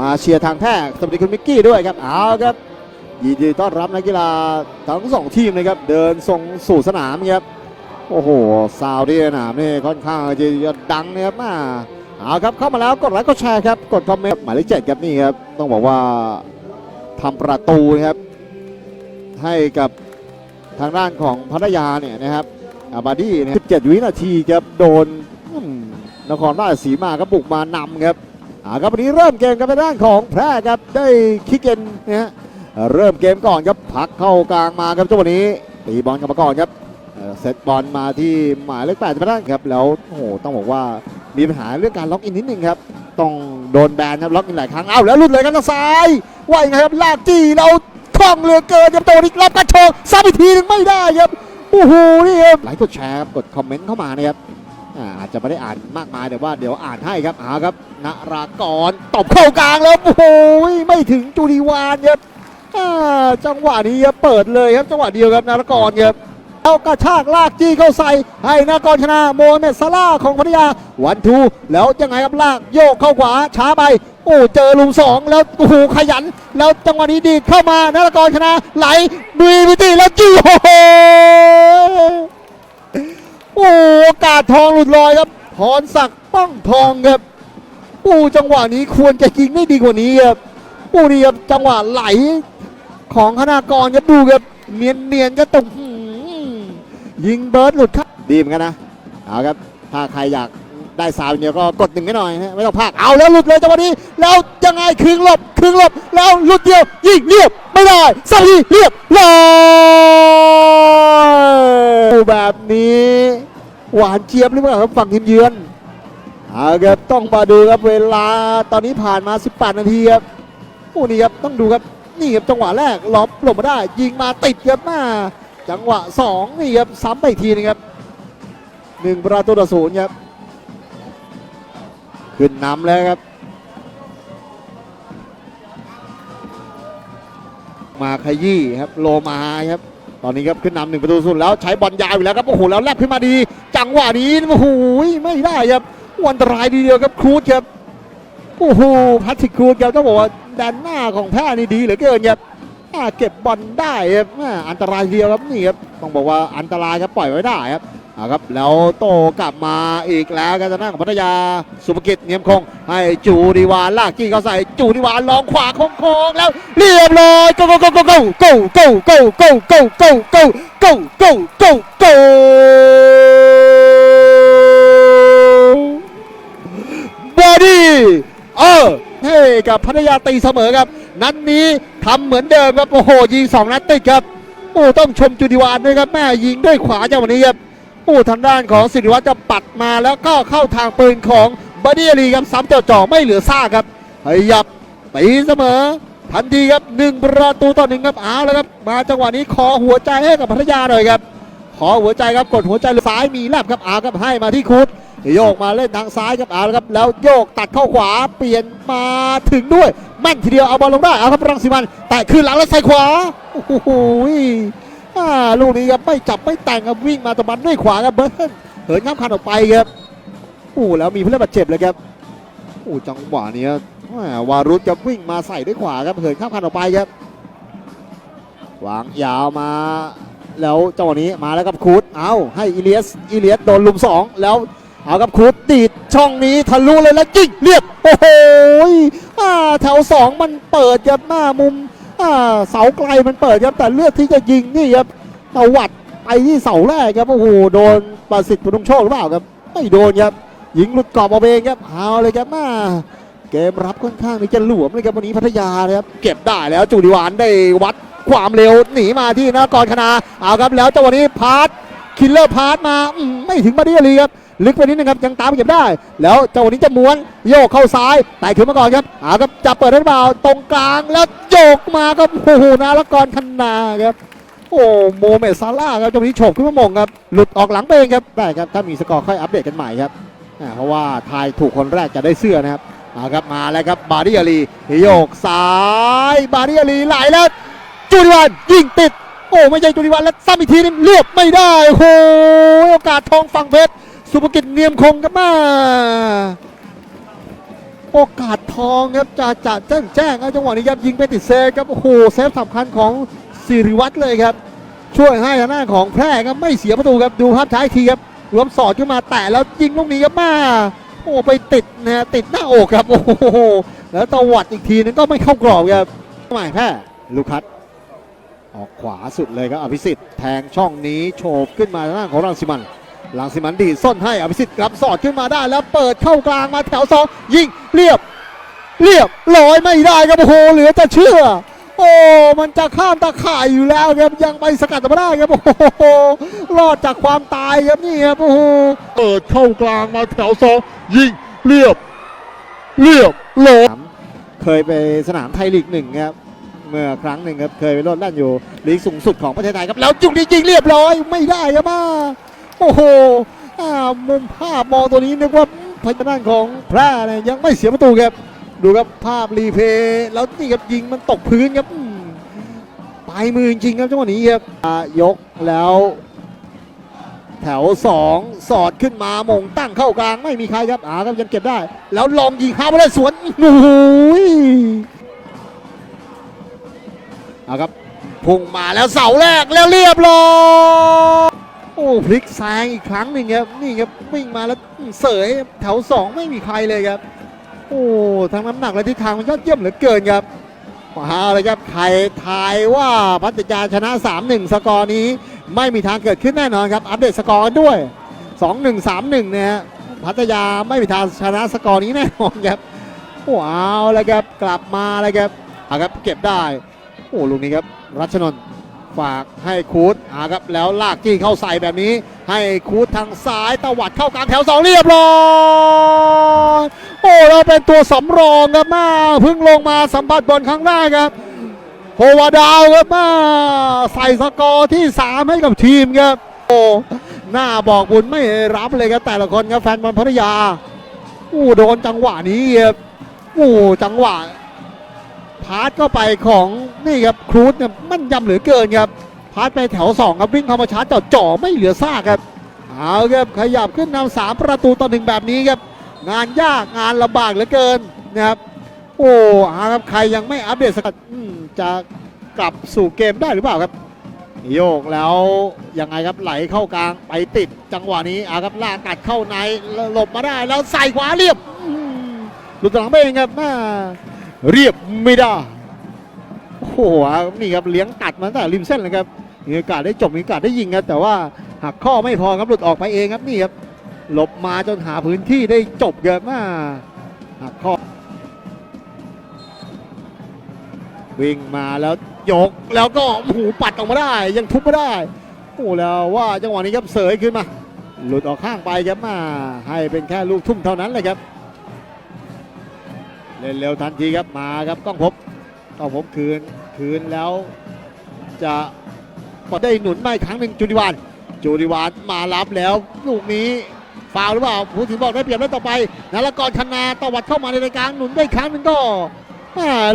มาเชียร์ทางแพร่สวัสดีคุณมิกกี้ด้วยครับเอาครับยินดีต้อนรับนักกีฬาทั้งสองทีมนะครับเดินส่งสู่สนามครับโอ้โหซาวด์ที่สนามนี่ค่อนข้างจะดังนะครับมาเอาครับเข้ามาแล้วกดไลค์กดแชร์ครับกดคอมเมนต์หมายเลขเจ็ดครับนี่ครับต้องบอกว่าทำประตูนะครับให้กับทางด้านของพัทยาเนี่ยนะครับอาบาดี้เนี่ย17 วินาทีครับโดนนครราชสีมาครับบุกมานำครับ อ่าครับวันนี้เริ่มเกมกันไปด้านของแพร่ครับได้คิกเกนนะฮะเอ่อเริ่มเกมก่อนครับพักเข้ากลางมาครับจังหวะนี้ตีบอลกลับมาก่อนครับเซตบอลมาที่หมายเลขแปดจะไปด้านครับแล้วโอ้โหต้องบอกว่ามีปัญหาเรื่องการล็อกอินนิดนึงครับต้องโดนแบนครับล็อกอินหลายครั้งเอ้าแล้วลุดเลยกันทางซ้ายว่ายังไงครับลากจี้เราคล่องเหลือเกินครับตัวนี้รับกระโชกซ้ำอีกทีนึงไม่ได้ครับโอ้โหนี่ครับไลค์กดแชร์ครับกดคอมเมนต์เข้ามานะครับ อาจจะไม่ได้อ่านมากมายแต่ว่าเดี๋ยวอ่านให้ครับเอาครับนรากรตบเข้ากลางแล้วโอ้โหไม่ถึงจุริวานครับอ่าจังหวะนี้เปิดเลยครับจังหวะเดียวครับนรากรครับเอากระชากลากจี้เข้าใส่ให้นรากรชนะโมเม็ดซาร่าของพัทยาวันทูแล้วยังไงครับลากโยกเข้าขวาช้าไปโอ้เจอลุมสองแล้วโอ้โหขยัน แล้วจังหวะนี้ดีดเข้ามานรากรชนะไหลดุยพิตีแล้วจี้โอ้โห โอ้โอกาสทองหลุดลอยครับพรศักดิ์ป้องทองครับโอ้จังหวะนี้ควรจะยิงได้ดีกว่านี้ครับโอ้นี่ครับจังหวะไหลของคณากรครับดูครับเนียนเนียนๆก็ตรงหืมยิงเบิร์ดหลุดครับดีเหมือนกันนะเอาครับถ้าใครอยากได้สาวเดียวก็กดหนึ่งให้หน่อยฮะไม่ต้องพากเอาแล้วหลุดเลยจังหวะนี้แล้วยังไงครึ่งหลบครึ่งหลบแล้วหลุดเดียวยิงเรียบไม่ได้สักทีเรียบร้อยแบบนี้ หวานเจี๊ยบหรือเปล่าครับฝั่งทีมเยือนเอาครับต้องมาดูครับเวลาตอนนี้ผ่านมา 18 นาทีครับโอ้นี่ครับต้องดูครับนี่ครับจังหวะแรกล็อบหลบมาได้ ยิงมาติดครับมาจังหวะ 2 นี่ครับซ้ำไปอีกทีนึงครับหนึ่งประตูต่อศูนย์ครับขึ้นนำแล้วครับ มาขยี้ครับโลมาครับ ตอนนี้ครับขึ้นนำหนึ่งประตูศูนย์แล้วใช้บอลยาวอยู่แล้วครับโอ้โหแล้วแลบขึ้นมาดี จังหวะนี้โอ้โหไม่ได้ครับอันตรายดีเดียวครับครูดครับโอ้โหพัทริกครูดครับต้องบอกว่าแดนหน้าของแพ้นี่ดีเหลือเกินครับเก็บบอลได้ครับอันตรายเดียวครับนี่ครับต้องบอกว่าอันตรายครับปล่อยไว้ได้ครับ อ่าครับแล้วโตกลับมาอีกแล้วกันทางด้านของพัทยาสุภกิจเนียมคง ให้จูดีวานลากจี้เขาใส่จูดีวานลองขวาโค้งๆแล้วเรียบร้อย go go go go go go go go go go go go go go go go บอดี้เออให้กับพัทยาตีเสมอครับ นัดนี้ทำเหมือนเดิมครับโอ้โหยิงสองนัดติดครับโอ้ต้องชมจุดิวานด้วยครับแม่ยิงด้วยขวาจังหวะนี้ครับ โอ้ทางด้านของสิริวัฒน์จะปัดมาแล้วก็เข้าทางปืนของบอดี้ลีครับซ้ำเจ่อจ่อไม่เหลือซ่าครับขยับตีเสมอ ทันทีครับหนึ่งประตูต่อหนึ่งครับเอาแล้วครับ มาจังหวะนี้ขอหัวใจให้กับพัทยาหน่อยครับ ขอหัวใจครับกดหัวใจซ้ายมีแลบครับอาครับให้มาที่คุดโยกมาเล่นทางซ้ายครับเอาและครับแล้วโยกตัดเข้าขวาเปลี่ยนมาถึงด้วยแม่นทีเดียวเอาบอลลงได้เอาครับรังสิมันแต่คืนหลังแล้วใส่ขวาโอ้โห อ่าลูกนี้ครับไม่จับไม่แต่งครับวิ่งมาตะบันด้วยขวาครับเบิร์นเหินข้ามคันออกไปครับโอ้แล้วมีผู้เล่นบาดเจ็บเลยครับโอ้จังหวะนี้วารุธครับวิ่งมาใส่ด้วยขวาครับเหินข้ามคันออกไปครับวางยาวมา แล้วจังหวะนี้มาแล้วครับคูดเอาให้อิเลียสอิเลียสโดนลุมสองแล้วเอาครับคูดดีดช่องนี้ทะลุเลยแล้วจิกเรียบโอ้โห่าแถวสองมันเปิดครับหน้ามุม เสาไกลมันเปิดครับแต่เลือกที่จะยิงนี่ครับตวัดไปที่เสาแรกครับโอ้โหโดนประสิทธิ์ปุงโชคหรือเปล่าครับไม่โดนครับยิงหลุดกรอบเอาเองครับเอาเลยครับมาเกมรับค่อนข้างที่จะหลวมเลยครับวันนี้พัทยานะครับเก็บได้แล้วจุดิวานได้วัดความเร็วหนีมาที่นกรคณาเอาครับแล้วจังหวะนี้พาร์ท คิลเลอร์พาร์ทมาไม่ถึงบาเดียรีครับลึกไปนิดนึงครับยังตามเก็บได้ แล้วเจังหวะนี้จะม้วนโยกเข้าซ้ายแต่ขึ้นมาก่อนครับเอาครับจะเปิดได้หรือเปล่าตรงกลางแล้วโยกมาครับโอ้โหนารกรคณาครับโอ้โมเมซาร่าครับจังหวะนี้โฉบขึ้นมามงครับหลุดออกหลังไปเองครับได้ครับถ้ามีสกอร์ค่อยอัปเดตกันใหม่ครับเพราะว่าทายถูกคนแรกจะได้เสื้อนะครับเอาครับมาแล้วครับบาดิอาลีโยกซ้ายบาดิอาลีไหลแล้วจูดิวันยิงติด โอ้ไม่ใช่จูดิวันแล้วซ้ำอีกทีนึงเรียบไม่ได้โอ้โอกาสทองฟังเพชรสุภกิจเนียมคงครับมาโโอกาสทองครับจะจะแจ้งแจ้งจังหวะนี้ครับยิงไปติดเซฟครับโอ้โหเซฟสำคัญของสิริวัตรเลยครับ ช่วยให้ทางด้านของแพร่ครับไม่เสียประตูครับดูภาพช้าอีกทีครับรวมสอดขึ้นมาแตะแล้วยิงลูกนี้ครับมาโอ้ไปติดนะฮะติดหน้าอกครับโอ้โหแล้วตวัดอีกทีนึงก็ไม่เข้ากรอบครับหมายแพร่ลูคัส ออกขวาสุดเลยครับอภิสิทธิ์แทงช่องนี้โฉบขึ้นมาทางด้าของรังสิมันรังสิมันดีดส้นให้อภิสิทธิ์กลับสอดขึ้นมาได้แล้วเปิดเข้ากลางมาแถวสองยิงเรียบ เรียบร้อยไม่ได้ครับโอ้โหเหลือจะเชื่อ โอ้มันจะข้ามตะข่ายอยู่แล้วครับยังไปสกัดมาได้ครับโอ้โหรอดจากความตายครับนี่ครับโอ้โหเปิดเข้ากลางมาแถวสองยิงเรียบ เรียบโหลเคยไปสนามไทยลีกหนึ่งครับ เมื่อครั้งหนึ่งครับเคยไปโลดแล่นอยู่ลีกสูงสุดของประเทศไทยครับแล้วจุกนี้ยิงเรียบร้อยไม่ได้ครับมาโอ้โหอ่ามุมภาพมองตัวนี้นึกว่าพยานของแพร่เนี่ยยังไม่เสียประตูครับดูครับภาพรีเพย์แล้วนี่ครับยิงมันตกพื้นครับอืมปลายมือจริงครับจังหวะนี้ครับยกแล้วแถวสองสอดขึ้นมามงตั้งเข้ากลางไม่มีใครครับอ่าครับยังเก็บได้ แล้วลองยิงเข้าไปเลยสวนโอ้โห เอาครับพุ่งมาแล้วเสาแรกแล้วเรียบร้อยโอ้พลิกแซงอีกครั้งหนึ่งครับนี่ครับวิ่งมาแล้วเสยแถวสองไม่มีใครเลยครับ โอ้ทั้งน้ำหนักและทิศทางมันยอดเยี่ยมเหลือเกินครับมาเลยครับใครทายว่าพัทยาชนะ 3-1 สกอร์นี้ไม่มีทางเกิดขึ้นแน่นอนครับ อัปเดตสกอร์ด้วย 2-1 3-1เนี่ยพัทยาไม่มีทางชนะสกอร์นี้แน่นอนครับโอ้เอาเลยครับกลับมาเลยครับเอาครับเก็บได้ อ้ลูกนี้ครับรัชนนท์ฝากให้คูดอาครับแล้วลากจี้เข้าใส่แบบนี้ ให้คูดทางซ้ายตวัดเข้ากลางแถวสองเรียบร้อยโอ้เราเป็นตัวสำรองครับมาเพิ่งลงมาสัมผัสบอลครั้งแรกครับโฮวาดาวครับมาใส่สกอร์ที่ 3 ให้กับทีมครับโอ้หน้าบอกบุญไม่รับเลยครับแต่ละคนครับแฟนบอลพัทยาโอ้โดนจังหวะนี้ครับโอ้จังหวะ พาสเข้าไปของนี่ครับครูดเนี่ยมันยำเหลือเกินครับพาสไปแถว2ครับวิ่งเข้ามาชาร์จจ่อๆไม่เหลือซากครับเอาครับขยับขึ้นนำสามประตูต่อหนึ่งแบบนี้ครับ งานยากงานลำบากเหลือเกินนะครับโอ้เอาครับใครยังไม่อัปเดตสกัดจะกลับสู่เกมได้หรือเปล่าครับ โยกแล้วยังไงครับไหลเข้ากลางไปติดจังหวะนี้อาครับลากกัดเข้าในหลบมาได้แล้วใส่ขวาเรียบหลุดหลังไปเองครับแม่ เรียบไม่ได้โอ้โหนี่ครับเลี้ยงตัดมาตั้งแต่ริมเส้นเลยครับมีโอกาสได้จบมีโอกาสได้ยิงครับแต่ว่าหักข้อไม่พอครับหลุดออกไปเองครับนี่ครับหลบมาจนหาพื้นที่ได้จบครับมากหักข้อ วิ่งมาแล้วยกแล้วก็หูปัดออกมาได้ ยังทุบไม่ได้โอ้แล้วว่าจังหวะนี้ครับเสยขึ้นมา หลุดออกข้างไปครับมาให้เป็นแค่ลูกทุ่มเท่านั้นเลยครับ ล่นเร็วทันทีครับมาครับก้องพบก้องพบคืนคืนแล้ว จะปอดได้หนุนไมาอีกครั้งหนึ่งจุดิวานจุดิวานมารับแล้วลูกนี้ฟาวหรือเปล่าผู้ถือบอกได้เปรียบแล้วต่อไปนารกรคณาตวัดเข้ามาในรายกลางหนุนได้ครั้งหนึ่งก็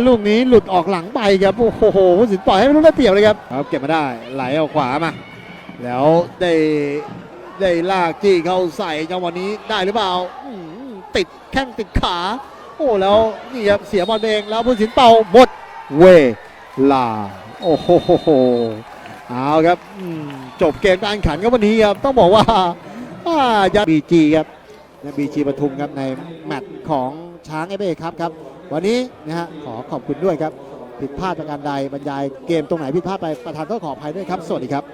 ลูกนี้หลุดออกหลังไปครับโอ้โหผู้สินปล่อยให้ไม่รู้ได้เปรียบเลยครับครับเก็บมาได้ไหลออกขวามา แล้วได้ได้ลากจี้เข้าใส่จังหวะนี้ได้หรือเปล่าติดแข้งติดขา อ้แล้วนี่ครับเสียบอลเองแล้วผู้สินเป่าหมดเวลา โอ้โหเอาครับจบเกมการแข่งขันครับวันนี้ครับต้องบอกว่าายาบีจีครับบีจีปทุมครับในแมตช์ของช้างเอเบครับครับ วันนี้นะฮะขอขอบคุณด้วยครับ ผิดพลาดประการใดบรรยายเกมตรงไหนผิดพลาดไปประธานก็ขออภัยด้วยครับ สวัสดีครับ